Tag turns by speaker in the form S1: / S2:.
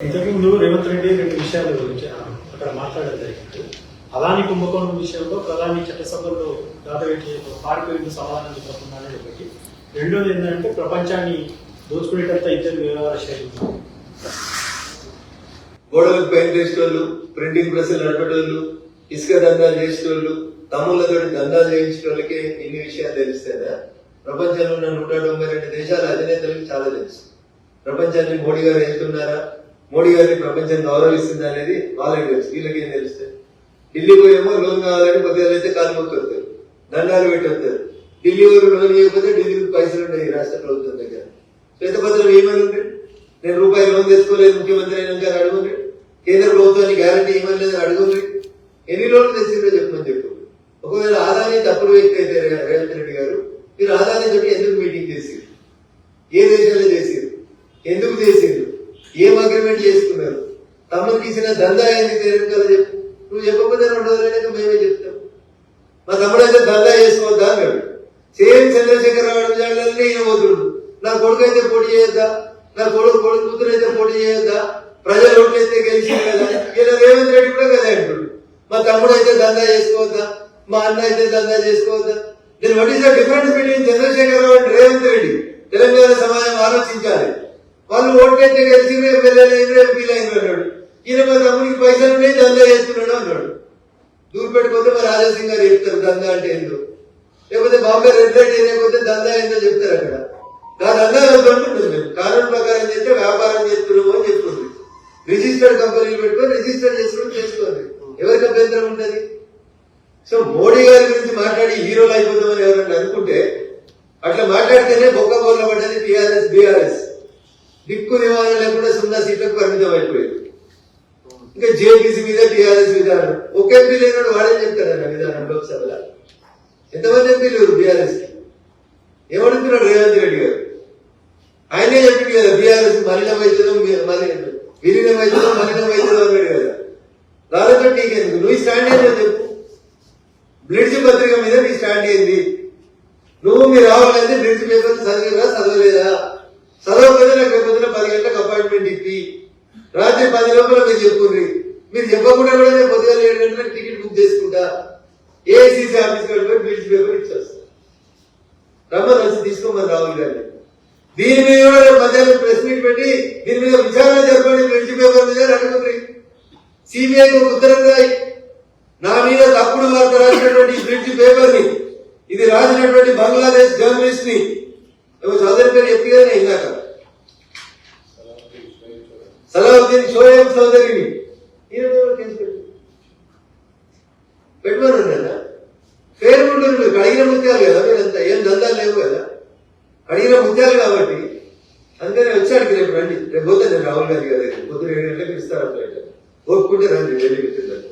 S1: రేవంత్ రెడ్డి రెండు విషయాల గురించి ఆ, అక్కడ మాట్లాడడం జరిగింది. అలాని కుంభకోణం విషయంలో ప్రధాని చట్టసభలో దాదాపు పారిపోయిన సమాధానం చెప్పకుండా ఒకటి. రెండోది ఏంటంటే ప్రపంచాన్ని దోచుకునేటంత ఇద్దరు వ్యవహార శైలి
S2: గోడలకు పెయింట్ వేసేటోళ్ళు ప్రింటింగ్ ప్రెస్ నడిపేటోళ్ళు ఇసుక దందాలు చేసేటోళ్ళు తమ్ముళ్ళతో దందాలు చేయించేటోళ్ళకి ఇన్ని విషయాలు తెలుస్తాయా? ప్రపంచంలో ఉన్న నూట తొంభై రెండు దేశాల అధినేతలకు చాలా తెలుసు. ప్రపంచాన్ని మోడీ గారు వెళ్తున్నారా మోడీ గారిని ప్రపంచం గౌరవిస్తుంది అనేది వాళ్ళకి తెలుసు వీళ్ళకి ఏం తెలుస్తుంది ఢిల్లీ పోయేమో లోన్ కావాలని పదివేలు అయితే కాలు మొక్కి దండాలు పెట్టి వస్తారు ఢిల్లీ వారు లోన్ ఇవ్వకపోతే ఢిల్లీ పైసలు ఉంటాయి రాష్ట్ర ప్రభుత్వం దగ్గర. శ్వేతపత్రం ఏమని ఉంది నేను రూపాయి లోన్ తెచ్చుకోలేదు ముఖ్యమంత్రి అయినాక అని అడుగుండ్రి. కేంద్ర ప్రభుత్వానికి గ్యారంటీ ఏమని లేదు అడుగుండ్రి. ఎన్ని లోన్లు తెచ్చిందో చెప్పమని చెప్పు. ఒకవేళ ఆదాని తప్పుడు వ్యక్తి అయితే రేవంత్ రెడ్డి గారు మీరు ఆదాని తోటి ఎందుకు మీటింగ్ చేసారు ఏ దేశంలో చేసిరు ఎందుకు చేసిరు ఏం అగ్రిమెంట్ చేసుకున్నారు. తమకు ఇచ్చిన దందా ఏంది? తెలంగాణ చెప్పు. నువ్వు చెప్పకపోతే రెండు రోజులైనాక మేమే చెప్తాం. మా తమ్ముడు అయితే దందా చేసుకోవద్దా అన్నాడు. సేమ్ చంద్రశేఖర్ రావు జాడలన్నీ పోతుండు. నా కొడుకు అయితే పోటీ చేయొద్దా? నా కొడుకు కొడుకు కూతురు అయితే పోటీ చేయొద్దా? ప్రజలు ఓట్లు అయితే గెలిచింది కదా? ఈయన రేవంత్ రెడ్డి కూడా కదా అంటుండు. మా తమ్ముడు అయితే దందా చేసుకోవద్దా? మా అన్న అయితే దందా చేసుకోవద్దా? దీని what is the difference between Chandrashekar Rao and Revanth Reddy? Telangana సమాజం ఆలోచించాలి. వాళ్ళు ఓట్లయితే కలిసి ఎమ్మెల్యేలు అయిన ఎంపీలు అయిన అన్నాడు. ఈయన మా తమ్ముడికి పైసలు ఉన్నాయి దందా చేస్తున్నాడు అన్నాడు. దూరు పెట్టుకుంటే మా రాజాసింగ్ గారు చెప్తారు దందా అంటే ఏందో. లేకపోతే బాంబే రెడ్ లైట్ లేకపోతే దందా ఏందో చెప్తారు అక్కడ. ఆ దందా అంటుంటుంది మేము కానూన్ ప్రకారం చేస్తే వ్యాపారం చేస్తున్నాము అని చెప్తుంది. రిజిస్టర్డ్ కంపెనీలు పెట్టుకొని రిజిస్టర్ చేసుకుని చేసుకోండి. ఎవరికి అభ్యంతరం ఉంటుంది? సో మోడీ గారి గురించి మాట్లాడి హీరోలు అయిపోతామని ఎవరైనా అనుకుంటే అట్లా మాట్లాడితేనే బొక్క బోర్ల పడ్డది టీఆర్ఎస్ బీఆర్ఎస్. దిక్కు నివారణ లేకుండా సున్నా సీట్లకు పరిమితం అయిపోయింది. ఇంకా జేపీసీ మీద టీఆర్ఎస్ విధానం ఒక ఎంపీ లేనాడు వాడేం చెప్తాడన్న విధానం లోక్సభలో. ఎంతమంది ఎంపీ లేరు బీఆర్ఎస్ ఏమడుగుతున్నాడు రేవంత్ రెడ్డి గారు? ఆయనే చెప్పింది కదా బీఆర్ఎస్ మలినం అవుతుందో మరి విలీనం అవుతుందో మలినం అవుతుందో అన్నాడు కదా. దానితో నీకెందుకు నువ్వు స్టాండ్ ఏంటో చెప్పు బ్రిడ్జ్ పత్రిక మీద నీ స్టాండ్ ఏంది? నువ్వు మీరు రావాలంటే బ్రిడ్జ్ పేపర్ చదివేదా చదవలేదా? చదవకపోతే నాకు రేపు పొద్దున పది గంటలకు అపాయింట్మెంట్ ఇప్పి రాత్రి పది లోపల మీరు చెప్పుర్రి మీరు చెప్పకుండా కూడా నేను పొద్దుగా ఏడు గంటలకు టికెట్ బుక్ చేసుకుంటా ఏసీసీ ఆఫీస్ పోయి బ్లిడ్జ్ పేపర్ ఇచ్చేస్తా. రమ్మని వచ్చి తీసుకోమని రాహుల్ గారిని దీని మీద కూడా రేపు మధ్యాహ్నం ప్రెస్ మీట్ పెట్టి దీని మీద విచారణ జరపండి బ్లిడ్జ్ పేపర్ మీద అడగండి. సిబిఐకి ఒక ఉత్తరం రాయి. నా మీద తప్పుడు వార్త రాసినటువంటి బ్రిడ్జ్ పేపర్ని ఇది రాసినటువంటి బంగ్లాదేశ్ జర్నలిస్ట్ని ఏమో చౌదరి పేరు చెప్పి కదా నేను ఇందాక సలావుద్దీన్ షోయబ్ చౌదరిని ఈయన మీద కేసు పెట్టు పెట్టమని కదా పేరు ఉంటుంది మీకు అడిగిన ముత్యాలు కదా మీరంతా ఏం దందాలు లేవు కదా అడిగిన ముత్యాలు కాబట్టి అందుకని వచ్చాడికి రేపు రండి రేపు పోతే నేను రాహుల్ గారి గారి పొద్దున ఏడు గంటలకు ఇస్తారు అట్లా ఓపుకుంటే రండి వెళ్ళి పెట్టిందండి